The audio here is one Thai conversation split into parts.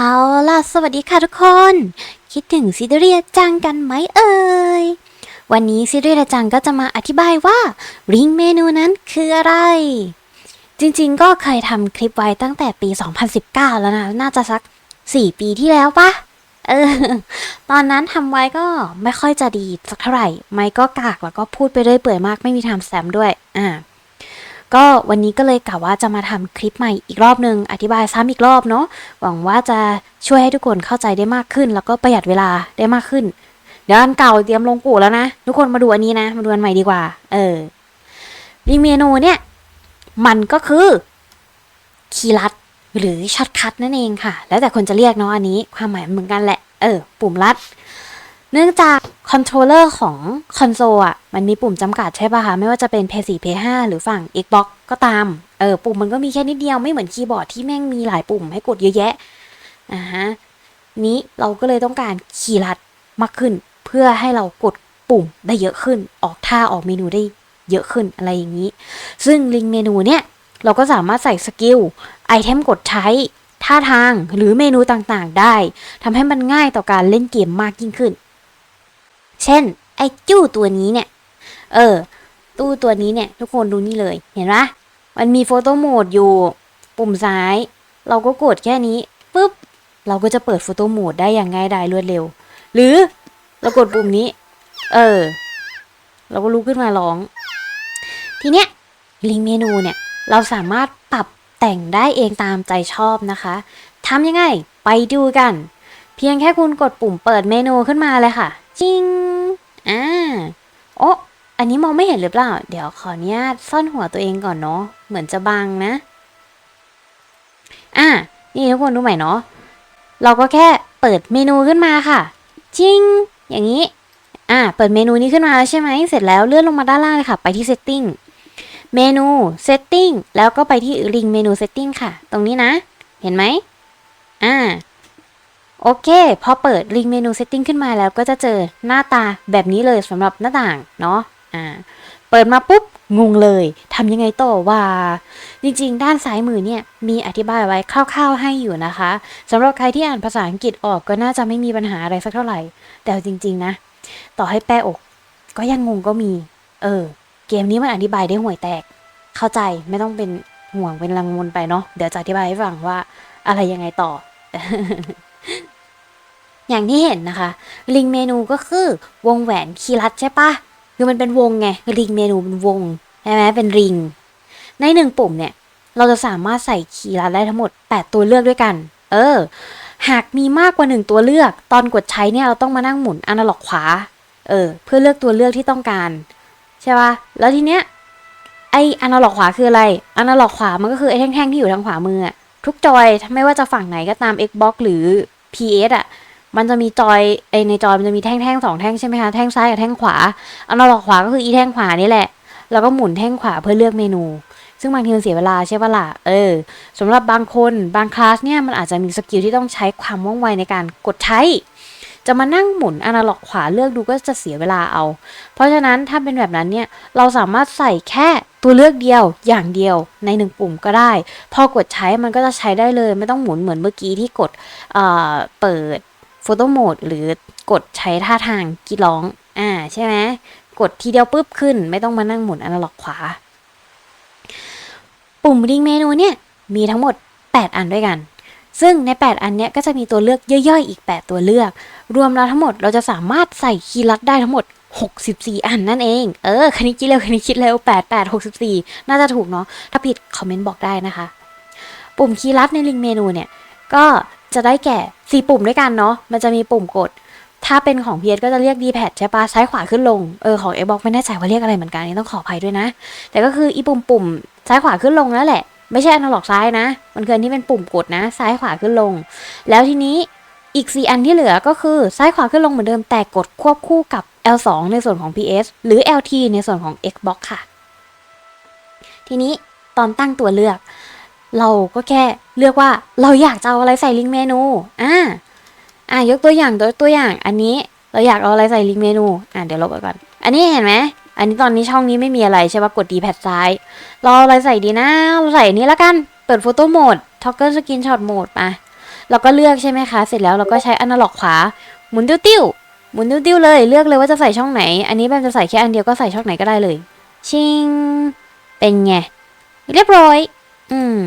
เอาล่ะ สวัสดีค่ะทุกคน คิดถึงซิเดเรียจังกันไหมเอ่ย วันนี้ซิเดเรียจังก็จะมาอธิบายว่าริงเมนูนั้นคืออะไร จริงๆ ก็เคยทำคลิปไว้ตั้งแต่ปี 2019 แล้วนะ น่าจะสัก 4 ปีที่แล้วปะเออ ตอนนั้นทำไว้ก็ไม่ค่อยจะดีสักเท่าไหร่ ไม่ก็กากแล้วก็พูดไปเรื่อยเปื่อยมากไม่มีทำแซมด้วย อ่า ก็วันนี้ก็เลยกะว่าจะมาทำคลิปใหม่อีกรอบนึง อธิบายซ้ำอีกรอบเนาะหวังว่าจะช่วยให้ทุกคนเข้าใจได้มากขึ้น แล้วก็ประหยัดเวลาได้มากขึ้น เดี๋ยวอันเก่าเตรียมลงกู่แล้วนะ ทุกคนมาดูอันนี้นะ มาดูอันใหม่ดีกว่า เออรีเมนูเนี่ย มันก็คือคีย์ลัดหรือช็อตคัทนั่นเองค่ะ แล้วแต่คนจะเรียกเนาะอันนี้ ความหมายเหมือนกันแหละ เออ ปุ่มลัด เนื่องจากคอนโทรลเลอร์ของคอนโซลอะมันมีปุ่มจำกัดใช่ป่ะคะ ไม่ว่าจะเป็น PS4 PS5 หรือฝั่ง Xbox ก็ตาม เออ ปุ่มมันก็มีแค่นิดเดียวไม่เหมือนคีย์บอร์ดที่แม่งมีหลายปุ่มให้กดเยอะแยะอ่าฮะนี้เราก็เลยต้องการคีย์ลัดมากขึ้น เพื่อให้เรากดปุ่มได้เยอะขึ้น ออกท่าออกเมนูได้เยอะขึ้นอะไรอย่างนี้ ซึ่งลิงก์เมนูเนี่ยเราก็สามารถใส่สกิลไอเทมกดใช้ท่าทางหรือเมนูต่างๆ ได้ทำให้มันง่ายต่อการเล่นเกมมากยิ่งขึ้น เช่น ไอ้จู้ตัวนี้เนี่ย เออ ตู้ตัวนี้เนี่ย ทุกคนดูนี่เลย เห็นไหมมันมีโฟโต้โหมดอยู่ ปุ่มซ้าย เราก็กดแค่นี้ปุ๊บ เราก็จะเปิดโฟโต้โหมดได้อย่างง่ายดายรวดเร็ว หรือเรากดปุ่มนี้ เออ เราก็ลุกขึ้นมาร้อง ทีเนี้ยลิงเมนูเนี่ย เราสามารถปรับแต่งได้เองตามใจชอบนะคะทำยังไง ไปดูกัน เพียงแค่คุณกดปุ่มเปิดเมนูขึ้นมาเลยค่ะ จิงอ่าโอ้อันนี้มองไม่เห็นหรือเปล่า เดี๋ยวขออนุญาตซ่อนหัวตัวเองก่อนเนาะ เหมือนจะบังนะ อ่า นี่ทุกคนดูใหม่เนาะ เราก็แค่เปิดเมนูขึ้นมาค่ะ จิง อย่างนี้ อ่า เปิดเมนูนี้ขึ้นมาแล้วใช่ไหม เสร็จแล้วเลื่อนลงมาด้านล่างเลยค่ะ ไปที่ setting เมนู setting แล้วก็ไปที่ลิงเมนู setting ค่ะ ตรงนี้นะ เห็นไหม อ่า โอเค พอเปิดลิงเมนู setting ขึ้นมาแล้วก็จะเจอหน้าตาแบบนี้เลยสำหรับหน้าต่างเนาะอ่าเปิดมาปุ๊บ งงเลยทำยังไงต่อว่า จริงๆ ด้านซ้ายมือเนี่ย มีอธิบายไว้คร่าวๆให้อยู่นะคะสำหรับใครที่อ่านภาษาอังกฤษออกก็น่าจะไม่มีปัญหาอะไรสักเท่าไหร่ แต่จริง ๆ นะ ต่อให้แปลอก ก็ยังงงก็มี เออ เกมนี้มันอธิบายได้ห่วยแตก เข้าใจไม่ต้องเป็นห่วงเป็นรังวลไปเนาะเดี๋ยวจะอธิบายให้ฟังว่าอะไรยังไงต่อ อย่างที่เห็นนะคะ ลิงเมนูก็คือวงแหวนคีย์ลัดใช่ปะคือมันเป็นวงไงลิงเมนูเป็นวงใช่ไหมเป็นริง ในหนึ่งปุ่มเนี่ย เราจะสามารถใส่คีย์ลัดได้ทั้งหมด 8 ตัวเลือกด้วยกัน เออ หากมีมากกว่าหนึ่งตัวเลือก ตอนกดใช้เนี่ยเราต้องมานั่งหมุนอนาล็อกขวา เออ เพื่อเลือกตัวเลือกที่ต้องการใช่ปะแล้วทีเนี้ยไออนาล็อกขวาคืออะไรอนาล็อกขวามันก็คือไอแท่งๆที่อยู่ทางขวามือทุกจอยไม่ว่าจะฝั่งไหนก็ตาม Xbox หรือ PS อะ มันจะมีจอยไอในจอยมันจะมีแท่งๆสองแท่งใช่ไหมคะ แท่งซ้ายกับแท่งขวาอนาล็อกขวาก็คืออีแท่งขวานี่แหละ แล้วก็หมุนแท่งขวาเพื่อเลือกเมนู ซึ่งบางทีมันเสียเวลาใช่ปะล่ะ เออสำหรับบางคนบางคลาสเนี่ยมันอาจจะมีสกิลที่ต้องใช้ความว่องไวในการกดใช้ จะมานั่งหมุนอนาล็อกขวาเลือกดูก็จะเสียเวลาเอา เพราะฉะนั้นถ้าเป็นแบบนั้นเนี่ยเราสามารถใส่แค่ตัวเลือกเดียวอย่างเดียวในหนึ่งปุ่มก็ได้ พอกดใช้มันก็จะใช้ได้เลย ไม่ต้องหมุนเหมือนเมื่อกี้ที่กดเอ่อเปิด โฟโต้โหมดหรือกดใช้ท่าทางกรีดร้อง อ่าใช่ไหมกดทีเดียวปุ๊บขึ้น ไม่ต้องมานั่งหมุนอนาล็อกขวา ปุ่มริงเมนูเนี่ย มีทั้งหมด 8 อันด้วยกัน ซึ่งใน 8 อันเนี้ยก็จะมีตัวเลือกย่อยๆ อีก 8 ตัวเลือก รวมแล้วทั้งหมดเราจะสามารถใส่คีย์ลัดได้ทั้งหมด 64 อันนั่นเอง เออคณิตคิดเร็วคณิตคิดเร็ว 8 8 64 น่าจะถูกเนาะถ้าผิดคอมเมนต์บอกได้นะคะ ปุ่มคีย์ลัดในลิงเมนูเนี่ยก็ จะได้แก่ 4 ปุ่มด้วยกันเนาะ มันจะมีปุ่มกด ถ้าเป็นของ PS ก็จะเรียก D-pad ใช่ปะซ้ายขวาขึ้นลง เออของ Xbox ไม่แน่ใจว่าเรียกอะไรเหมือนกันนี่ต้องขออภัยด้วยนะ แต่ก็คืออีปุ่มปุ่มซ้ายขวาขึ้นลงนั่นแหละ ไม่ใช่อนาล็อกซ้ายนะ มันคืออันที่เป็นปุ่มกดนะ ซ้ายขวาขึ้นลง แล้วทีนี้อีก 4 อันที่เหลือก็คือซ้ายขวาขึ้นลงเหมือนเดิมแต่กดควบคู่กับ L2 ในส่วนของ PS หรือ LT ในส่วนของ Xbox ค่ะ ทีนี้ตอนตั้งตัวเลือก เราก็แค่เลือกว่าเราอยากจะเอาอะไรใส่ลิงก์เมนู อ่า อ่ายกตัวอย่างตัวตัวอย่าง อันนี้เราอยากเอาอะไรใส่ลิงก์เมนู อ่าเดี๋ยวลบไปก่อน อันนี้เห็นไหม อันนี้ตอนนี้ช่องนี้ไม่มีอะไรใช่ปะกดดีแพดซ้าย เราเอาอะไรใส่ดีนะ เราใส่อันนี้แล้วกัน เปิดโฟโต้โหมดท็อกเกอร์สกินช็อตโหมดมาเราก็เลือกใช่ไหมคะ เสร็จแล้วเราก็ใช้อนาล็อกขวาหมุนติ้วติวหมุนติ้วติวเลย เลือกเลยว่าจะใส่ช่องไหน อันนี้แบมจะใส่แค่อันเดียวก็ใส่ช่องไหนก็ได้เลย ชิง เป็นไง เรียบร้อย อืม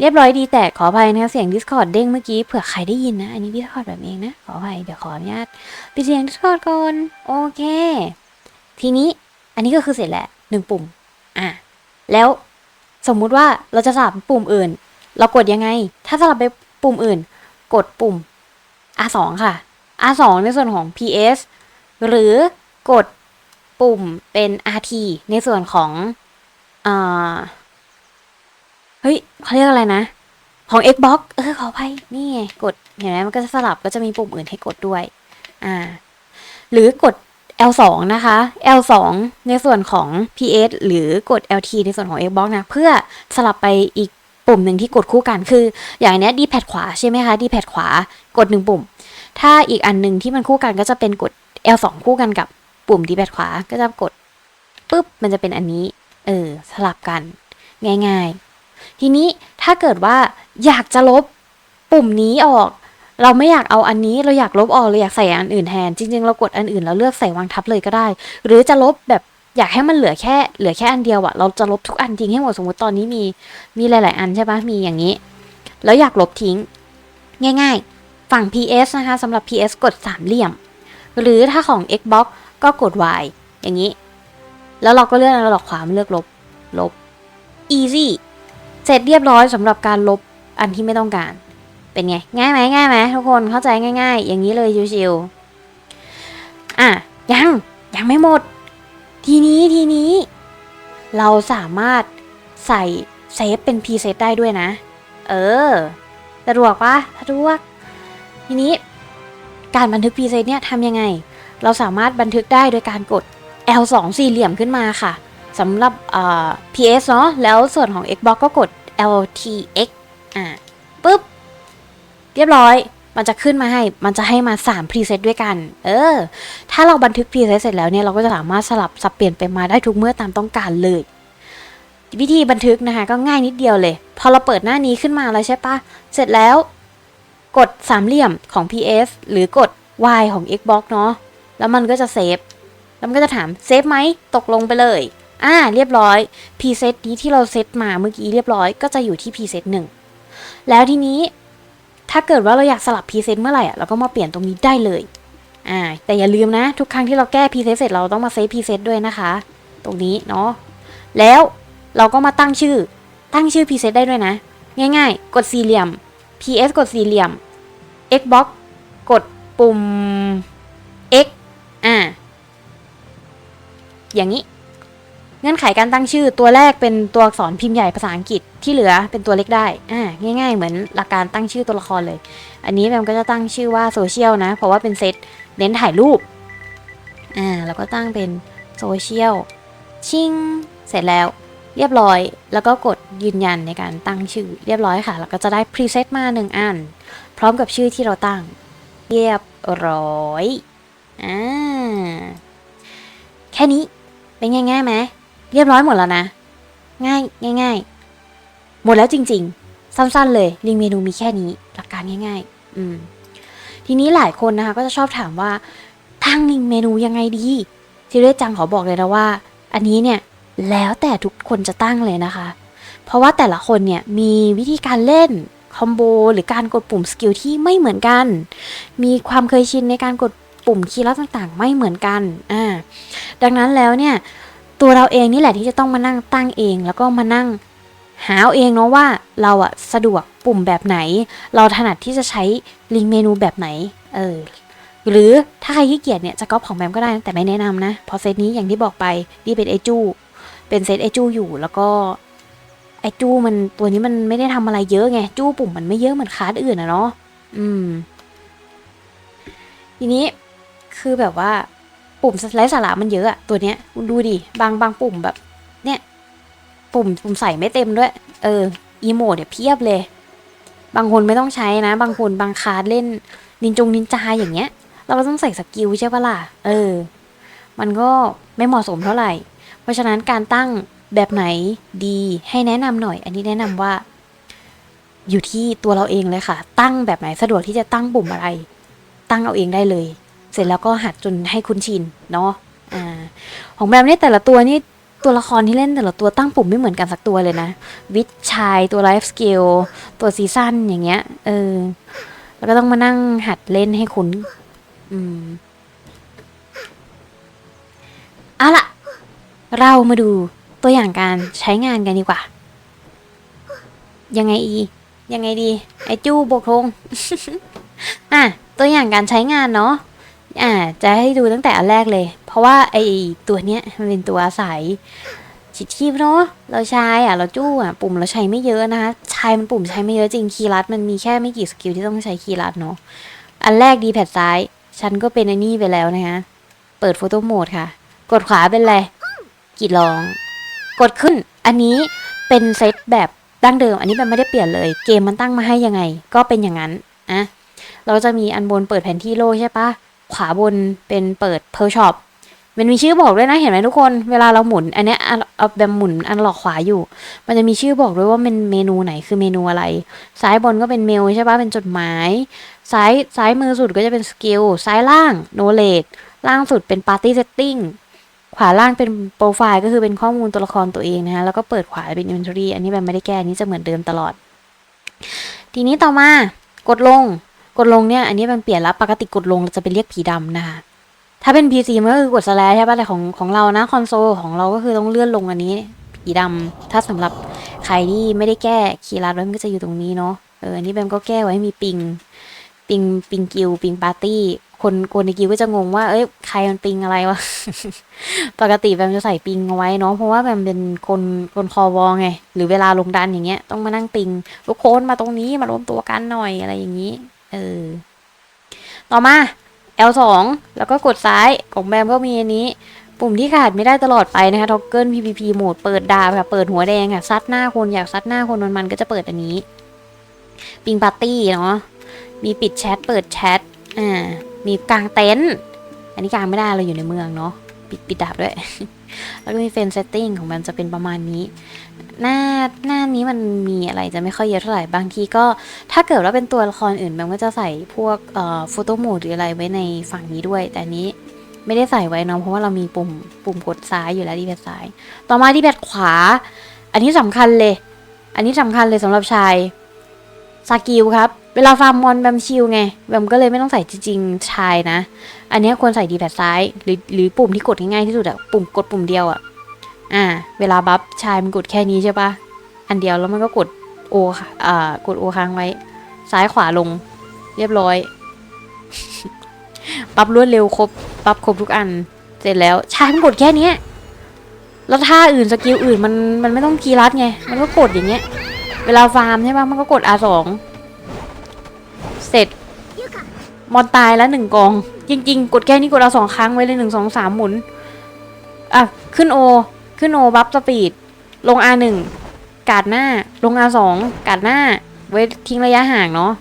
เรียบร้อยดีแต่ขออภัยนะคะเสียง Discord เด้งเมื่อกี้เผื่อใครได้ยินนะ อันนี้ Discord แบบเองนะ ขออภัยเดี๋ยวขออนุญาตปิดเสียง Discord ก่อนโอเค ทีนี้อันนี้ก็คือเสร็จแล้วหนึ่งปุ่ม อะ แล้วสมมุติว่าเราจะสลับปุ่มอื่น เรากดยังไง ถ้าสลับไปปุ่มอื่น กดปุ่ม R2 ค่ะ R2 ในส่วนของ PS หรือกดปุ่มเป็น RT ในส่วนของอ่า ฮ้ยเขาเรียกอะไรนะ ของ Xbox เออขออภัยนี่ไงกดเห็นไหมมันก็จะสลับก็จะมีปุ่มอื่นให้กดด้วย อ่า หรือกด L2 นะคะ L2 ในส่วนของ PS หรือกด LT ในส่วนของ Xbox นะ เพื่อสลับไปอีกปุ่มหนึ่งที่กดคู่กันคือ อย่างนี้ย D pad ขวาใช่ไหมคะ D pad ขวากดหนึ่งปุ่ม ถ้าอีกอันหนึ่งที่มันคู่กันก็จะเป็นกด L2 คู่กันกับปุ่ม D pad ขวาก็จะกดปุ๊บมันจะเป็นอันนี้ เออ สลับกัน ง่าย ๆ ทีนี้ถ้าเกิดว่าอยากจะลบปุ่มนี้ออก เราไม่อยากเอาอันนี้เราอยากลบออกเราอยากใส่อันอื่นแทน จริง ๆ เรากดอันอื่นแล้วเลือกใส่วางทับเลยก็ได้ หรือจะลบแบบอยากให้มันเหลือแค่เหลือแค่อันเดียวอะเราจะลบทุกอันทิ้งให้หมดสมมติตอนนี้มีมีหลาย ๆ อันใช่ปะมีอย่างนี้ แล้วอยากลบทิ้ง ง่าย ๆ ฝั่ง PS นะคะสำหรับ PS กดสามเหลี่ยม หรือถ้าของ Xbox ก็กด Y อย่างนี้ แล้วเราก็เลือกอันหลอกขวามาเลือกลบลบ easy เสร็จเรียบร้อยสำหรับการลบอันที่ไม่ต้องการ เป็นไง ง่ายไหมง่ายไหมทุกคนเข้าใจง่าย ๆ อย่างนี้เลยชิวๆอะยังยังไม่หมด ทีนี้ทีนี้ เราสามารถใส่เซฟเป็นพรีเซตได้ด้วยนะ เออสะดวกปะสะดวก ทีนี้ การบันทึกพรีเซตเนี่ยทำยังไง เราสามารถบันทึกได้โดยการกด L2 สี่เหลี่ยมขึ้นมาค่ะสำหรับ PS เนาะแล้วส่วนของ Xbox ก็กด LTX อ่าปุ๊บ เรียบร้อย มันจะขึ้นมาให้ มันจะให้มา 3 preset ด้วยกัน เออ ถ้าเราบันทึก preset เสร็จแล้วเนี่ย เราก็จะสามารถสลับสับเปลี่ยนไปมาได้ทุกเมื่อตามต้องการเลย วิธีบันทึกนะคะ ก็ง่ายนิดเดียวเลย พอเราเปิดหน้านี้ขึ้นมาแล้วใช่ปะ เสร็จแล้ว กดสามเหลี่ยมของ PS หรือกด Y ของ Xbox เนาะ แล้วมันก็จะเซฟ แล้วมันก็จะถามเซฟไหม ตกลงไปเลย อ่าเรียบร้อย preset นี้ที่เราเซตมาเมื่อกี้เรียบร้อยก็จะอยู่ที่ preset หนึ่งแล้วทีนี้ถ้าเกิดว่าเราอยากสลับ preset เมื่อไหร่อะเราก็มาเปลี่ยนตรงนี้ได้เลยอ่าแต่อย่าลืมนะ ทุกครั้งที่เราแก้ preset เสร็จเราต้องมาเซฟ preset ด้วยนะคะ ตรงนี้เนาะแล้วเราก็มาตั้งชื่อตั้งชื่อ preset ได้ด้วยนะ ง่ายๆ กดสี่เหลี่ยม PS กดสี่เหลี่ยม Xbox กดปุ่ม X อ่าอย่างนี้ เงื่อนไขการตั้งชื่อตัวแรกเป็นตัวอักษรพิมพ์ใหญ่ภาษาอังกฤษที่เหลือเป็นตัวเล็กได้อ่าง่าย ๆ เหมือนหลักการตั้งชื่อตัวละครเลย อันนี้แบมก็จะตั้งชื่อว่าโซเชียลนะ เพราะว่าเป็นเซตเน้นถ่ายรูปอ่าแล้วก็ตั้งเป็นโซเชียลชิงเสร็จแล้วเรียบร้อย แล้วก็กดยืนยันในการตั้งชื่อเรียบร้อยค่ะ แล้วก็จะได้พรีเซตมาหนึ่งอัน พร้อมกับชื่อที่เราตั้ง เรียบร้อยอ่าแค่นี้เป็นง่ายๆไหม เรียบร้อยหมดแล้วนะ ง่ายง่าย ๆ หมดแล้วจริง ๆ สั้นๆ เลยลิงเมนูมีแค่นี้หลักการง่าย ๆ อืมทีนี้หลายคนนะคะ ก็จะชอบถามว่าตั้งลิงเมนูยังไงดีซีเรียสจังขอบอกเลยนะว่า อันนี้เนี่ยแล้วแต่ทุกคนจะตั้งเลยนะคะ เพราะว่าแต่ละคนเนี่ยมีวิธีการเล่นคอมโบหรือการกดปุ่มสกิลที่ไม่เหมือนกัน มีความเคยชินในการกดปุ่มคีย์ลัดต่างๆ ไม่เหมือนกันอ่าดังนั้นแล้วเนี่ย ตัวเราเองนี่แหละที่จะต้องมานั่งตั้งเอง แล้วก็มานั่ง หาเองเนาะว่าเราอะสะดวกปุ่มแบบไหน เราถนัดที่จะใช้ลิงก์เมนูแบบไหน เออหรือถ้าใครขี้เกียจเนี่ยจะก๊อปของแบมก็ได้แต่ไม่แนะนำนะพราะเซตนี้อย่างที่บอกไปนี่เป็นไอจูเป็นเซตไอจูอยู่แล้วก็ไอจูมันตัวนี้มันไม่ได้ทำอะไรเยอะไงจูปุ่มมันไม่เยอะเหมือนคลาสอื่นอะเนาะอืม ทีนี้คือแบบว่า ปุ่มไร้สาระมันเยอะอะตัวเนี้ยดูดิบางบางปุ่มแบบ เนี่ย ปุ่มปุ่มใส่ไม่เต็มด้วย เอออีโมดเนี่ยเพียบเลย บางคนไม่ต้องใช้นะ บางคนบางคลาสเล่นนินจงนินจาอย่างเงี้ย เราก็ต้องใส่สกิลใช่ปะล่ะเออ มันก็ไม่เหมาะสมเท่าไหร่ เพราะฉะนั้นการตั้งแบบไหนดีให้แนะนำหน่อย อันนี้แนะนำว่า อยู่ที่ตัวเราเองเลยค่ะ ตั้งแบบไหนสะดวกที่จะตั้งปุ่มอะไร ตั้งเอาเองได้เลย ร็จแล้วก็หัดจนให้คุ้นชินเนาะอ่าของแบบนี้แต่ละตัวนี่ตัวละครที่เล่นแต่ละตัวตั้งปุ่มไม่เหมือนกันสักตัวเลยนะ วิทชายตัวไลฟ์สเกลตัวซีซั่นอย่างเงี้ยเออแล้วก็ต้องมานั่งหัดเล่นให้คุ้นอืมเอาล่ะ เรามาดูตัวอย่างการใช้งานกันดีกว่า ยังไงอี ยังไงดี ไอจู้บกธงอะ ตัวอย่างการใช้งานเนาะ อ่าจะให้ดูตั้งแต่อันแรกเลย เพราะว่าไอตัวเนี้ยมันเป็นตัวอาศัยชิดชีพเนาะเราใช้อะเราจู้อะปุ่มเราใช้ไม่เยอะนะคะใช้มันปุ่มใช้ไม่เยอะจริงคีย์ลัดมันมีแค่ไม่กี่สกิลที่ต้องใช้คีย์ลัดเนาะอันแรกดีแพดซ้าย ฉันก็เป็นไอ้นี่ไปแล้วนะคะเปิดโฟโต้โหมดค่ะ กดขวาเป็นอะไรกรีดลอง กดขึ้น อันนี้เป็นเซตแบบดั้งเดิม อันนี้มันไม่ได้เปลี่ยนเลย เกมมันตั้งมาให้ยังไง ก็เป็นอย่างนั้นอะเราจะมีอันบนเปิดแผนที่โลกใช่ปะ ขวาบนเป็นเปิดเพ r ร์ช็อปมันมีชื่อบอกด้วยนะเห็นไหมทุกคน เวลาเราหมุน อันเนี้ยอันเอาแบบหมุนอันหลอกขวาอยู่ มันจะมีชื่อบอกด้วยว่าเป็นเมนูไหนคือเมนูอะไร ซ้ายบนก็เป็นเมลใช่ปะเป็นจดหมาย ซ้ายซ้ายมือสุดก็จะเป็นสกิล ซ้ายล่างโนเลดล่างสุดเป็นปาร์ตี้เซตติ้ง ขวาล่างเป็นโปรไฟล์ก็คือเป็นข้อมูลตัวละครตัวเองนะฮะ แล้วก็เปิดขวาเป็น inventory อันนี้แบบไม่ได้แก้ อันนี้จะเหมือนเดิมตลอด ทีนี้ต่อมากดลง กดลงเนี่ยอันนี้มันเปลี่ยนแล้วปกติกดลงเราจะเป็นเรียกผีดำนะคะถ้าเป็น PC มันก็คือกด slash ใช่ป่ะแต่ของของเรานะคอนโซลของเราก็คือต้องเลื่อนลงอันนี้ผีดำถ้าสำหรับใครที่ไม่ได้แก้คีย์ลัดไว้มันก็จะอยู่ตรงนี้เนาะเอออันนี้แบมก็แก้ไว้มีปิงปิงปิงกิลปิงปาร์ตี้คนคนในกิลก็จะงงว่า เอ้ย ใครมันปิงอะไรวะ ปกติแบมจะใส่ปิงเอาไว้เนาะ เพราะว่าแบมเป็นคนคนคอวอไง หรือเวลาลงดันอย่างเงี้ย ต้องมานั่งปิงทุกคนมาตรงนี้มารวมตัวกันหน่อยอะไรอย่างนี้ เออ ต่อมา L2 แล้วก็กดซ้ายของแบมก็มีอันนี้ ปุ่มที่ขาดไม่ได้ตลอดไปนะคะท็อกเกิล PVP โหมดเปิดดาบค่ะ เปิดหัวแดงค่ะ ซัดหน้าคนอยากซัดหน้าคนมันๆก็จะเปิดอันนี้ ปิงปาร์ตี้เนาะ มีปิดแชท เปิดแชท อ่า มีกลางเต็นท์ อันนี้กลางไม่ได้เราอยู่ในเมืองเนาะ ปิดปิดดาบด้วย แล้วก็มีเฟนเซตติ้งของมันจะเป็นประมาณนี้ หน้าหน้านี้มันมีอะไรจะไม่ค่อยเยอะเท่าไหร่บางทีก็ ถ้าเกิดว่าเป็นตัวละครอื่นมันก็จะใส่พวกเอ่อโฟโต้โหมดหรืออะไรไว้ในฝั่งนี้ด้วย แต่นี้ไม่ได้ใส่ไว้เนาะเพราะว่าเรามีปุ่มปุ่มกดซ้ายอยู่แล้วที่แบดซ้าย ต่อมาที่แบดขวา อันนี้สำคัญเลย อันนี้สำคัญเลยสำหรับชายสกิลครับ เวลาฟาร์มมอนแบมชิลไงแบมก็เลยไม่ต้องใส่จริงๆชายนะ อันนี้ควรใส่ดีแพดซ้าย หรือหรือปุ่มที่กดง่ายๆที่สุดอะปุ่มกดปุ่มเดียวอะ อ่า เวลาบัฟชายมันกดแค่นี้ใช่ปะอันเดียวแล้วมันก็กดโอค่ะอ่ากดโอค้างไว้ ซ้ายขวาลง เรียบร้อยปรับรวดเร็วครบปรับครบทุกอัน เสร็จแล้วชายมันกดแค่นี้แล้วท่าอื่นสกิลอื่นมันมันไม่ต้องคีย์รัดไง มันก็กดอย่างเงี้ย เวลาฟาร์มใช่ปะมันก็กด R2 เสร็จ มอนตายแล้วหนึ่งกอง จริง ๆ กดแค่นี้กดเอาสองครั้งไว้เลยหนึ่งสองสามหมุน อะ ขึ้นโอ ขึ้นโอบัฟสปีด ลง R หนึ่งกาดหน้า ลง R สองกาดหน้า ไว้ทิ้งระยะห่างเนาะ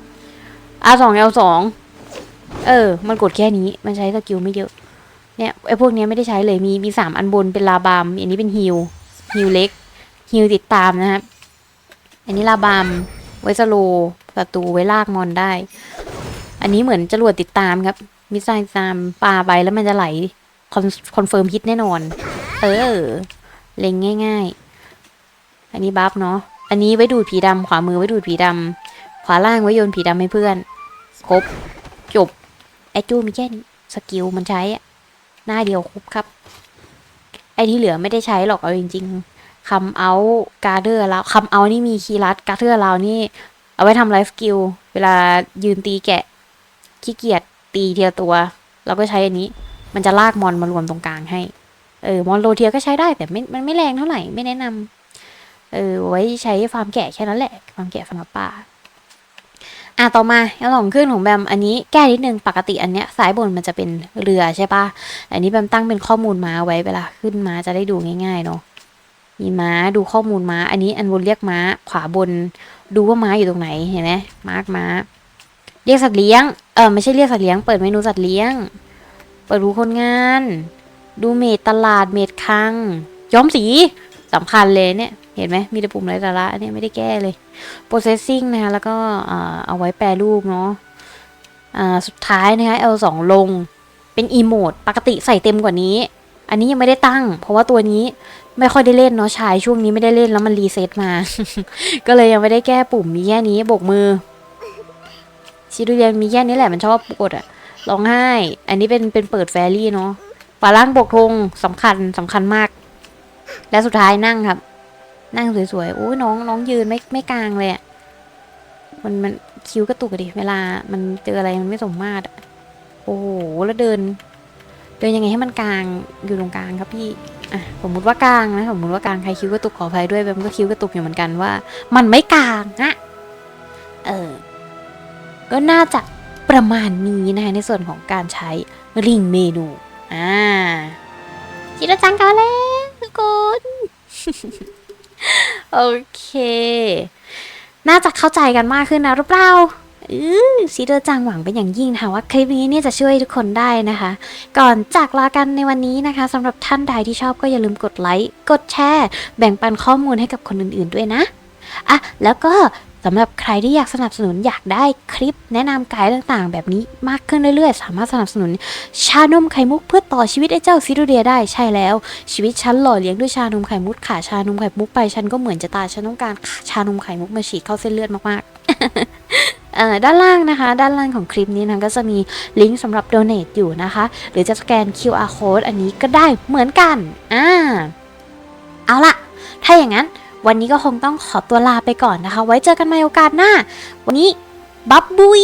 R สอง L สองเออ มันกดแค่นี้ มันใช้สกิลไม่เยอะ เนี่ยไอพวกเนี้ยไม่ได้ใช้เลย มีมีสามอันบนเป็นลาบาม อันนี้เป็นฮิลฮิลเล็ก ฮิลติดตามนะครับ อันนี้ลาบาม ไว้สโลศัตรูไว้ลากมอนได้ อันนี้เหมือนจรวดติดตามครับ มิสไซล์ตามปลาไปแล้วมันจะไหลคอนคอนเฟิร์มฮิตแน่นอน เออ เล็งง่าย ๆ อันนี้บัฟเนาะ อันนี้ไว้ดูดผีดำขวามือไว้ดูดผีดำขวาล่างไว้โยนผีดำให้เพื่อน ครบ จบ ไอจูมีแค่นี้ สกิลมันใช้อะหน้าเดียวครบครับ ไอที่เหลือไม่ได้ใช้หรอกเอาจริง ๆคำเอาการเดอร์แล้วคำเอานี่มีคีย์ลัดการเดอร์เรานี่ เอาไว้ทำไลฟ์สกิล เวลายืนตีแกะ ขี้เกียจตีเทียตัว เราก็ใช้อันนี้ มันจะลากมอนมารวมตรงกลางให้ เออมอนโรเทียก็ใช้ได้แต่ไม่มันไม่แรงเท่าไหร่ไม่แนะนำเออไว้ใช้ฟาร์มแกะแค่นั้นแหละฟาร์มแกะสำหรับป่าอะต่อมาแล้วสองขึ้นของแบมอันนี้แก้นิดนึงปกติอันเนี้ยซ้ายบนมันจะเป็นเรือใช่ปะอันนี้แบมตั้งเป็นข้อมูลม้าไว้เวลาขึ้นม้าจะได้ดูง่ายๆเนาะมีม้าดูข้อมูลม้า อันนี้อันบนเรียกม้า ขวาบน ดูว่าม้าอยู่ตรงไหนเห็นไหมมาร์กม้า เรียกสัตว์เลี้ยงเออไม่ใช่เรียกสัตว์เลี้ยงเปิดเมนูสัตว์เลี้ยง เปิดดูคนงาน ดูเมดตลาดเมดคัง ย้อมสีสำคัญเลยเนี่ย เห็นไหมมีแต่ปุ่มไร้สาระอันนี้ไม่ได้แก้เลย processing นะคะแล้วก็เอาไว้แปรรูปเนาะสุดท้ายนะคะ L2 ลงเป็น emote ปกติใส่เต็มกว่านี้ อันนี้ยังไม่ได้ตั้ง เพราะว่าตัวนี้ไม่ค่อยได้เล่นเนาะชายช่วงนี้ไม่ได้เล่นแล้วมันรีเซ็ตมา ก็เลยยังไม่ได้แก้ปุ่มมีแค่นี้โบกมือ ชิดูเรียนมีแค่นี้แหละมันชอบกดอะร้องไห้ อันนี้เป็นเป็นเปิดแฟรี่เนาะ ฝาล่างบกธงสำคัญสำคัญมาก และสุดท้ายนั่งครับ นั่งสวยๆโอ้ยน้องน้องยืนไม่ไม่กลางเลยอะมันมันคิ้วกระตุกดิเวลา มันเจออะไรมันไม่สมมาตรโอ้โหแล้วเดิน เดินยังไงให้มันกลางอยู่ตรงกลางครับพี่อะสมมติว่ากลางนะสมมติว่ากลางใครคิ้วกระตุกขออภัยด้วยแบมก็คิ้วกระตุกอยู่เหมือนกันว่า มันไม่กลางอะเออก็น่าจะประมาณนี้นะคะในส่วนของการใช้ริงเมนู อ่าจิโรจังกันแล้วทุกคนโอเค น่าจะเข้าใจกันมากขึ้นนะหรือเปล่าอือซีโรจังหวังเป็นอย่างยิ่งค่ะว่าคลิปนี้เนี่ยจะช่วยทุกคนได้นะคะ ก่อนจากลากันในวันนี้นะคะสำหรับท่านใดที่ชอบก็อย่าลืมกดไลค์ กดแชร์ แบ่งปันข้อมูลให้กับคนอื่นๆด้วยนะ อะ แล้วก็ สำหรับใครที่อยากสนับสนุนอยากได้คลิปแนะนำไกด์ต่างๆ แบบนี้มากขึ้นเรื่อยๆ สามารถสนับสนุน ชานมไข่มุกเพื่อต่อชีวิตไอ้เจ้าซิโดเดียได้ใช่แล้ว ชีวิตฉันหล่อเลี้ยงด้วยชานมไข่มุกขาชานมไข่มุกไปฉันก็เหมือนจะตายฉันต้องการชานมไข่มุกมาฉีดเข้าเส้นเลือดมากๆด้านล่างนะคะ ด้านล่างของคลิปนี้นะก็จะมีลิงก์สำหรับ donate อยู่นะคะ หรือจะสแกน QR code อันนี้ก็ได้เหมือนกัน อ่า เอาล่ะถ้าอย่างนั้น วันนี้ก็คงต้องขอตัวลาไปก่อนนะคะ ไว้เจอกันใหม่โอกาสหน้า วันนี้ บับบุย